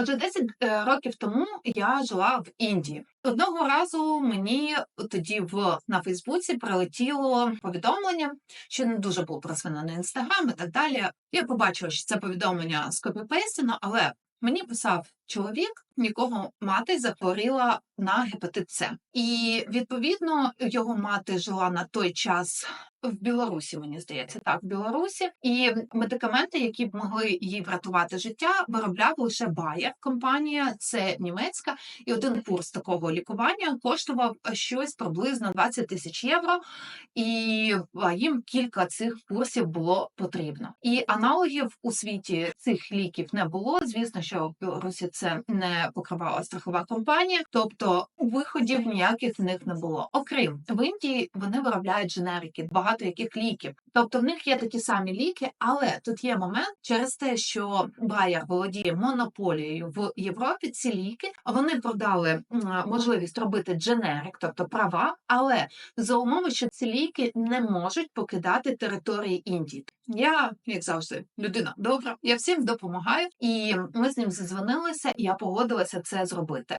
Отже, 10 е, років тому я жила в Індії. Одного разу мені тоді в на Фейсбуці прилетіло повідомлення, що не дуже був на інстаграм і так далі. Я побачила, що це повідомлення скопіпейстено, але мені писав чоловік, якого мати захворіла на гепатит С. І відповідно його мати жила на той час в Білорусі, мені здається, так, в Білорусі, і медикаменти, які б могли їй врятувати життя, виробляв лише Bayer компанія, це німецька, і один курс такого лікування коштував щось приблизно 20 тисяч євро, і їм кілька цих курсів було потрібно. І аналогів у світі цих ліків не було. Звісно, що в Білорусі це не покривала страхова компанія, тобто виходів ніяких в них не було. Окрім в Індії, вони виробляють дженерики, багато яких ліків. Тобто в них є такі самі ліки, але тут є момент через те, що Bayer володіє монополією в Європі. Ці ліки вони продали можливість робити дженерик, тобто права, але за умови, що ці ліки не можуть покидати території Індії. Я, як завжди, людина добра, я всім допомагаю, і ми з ним задзвонилися, я погодилася це зробити.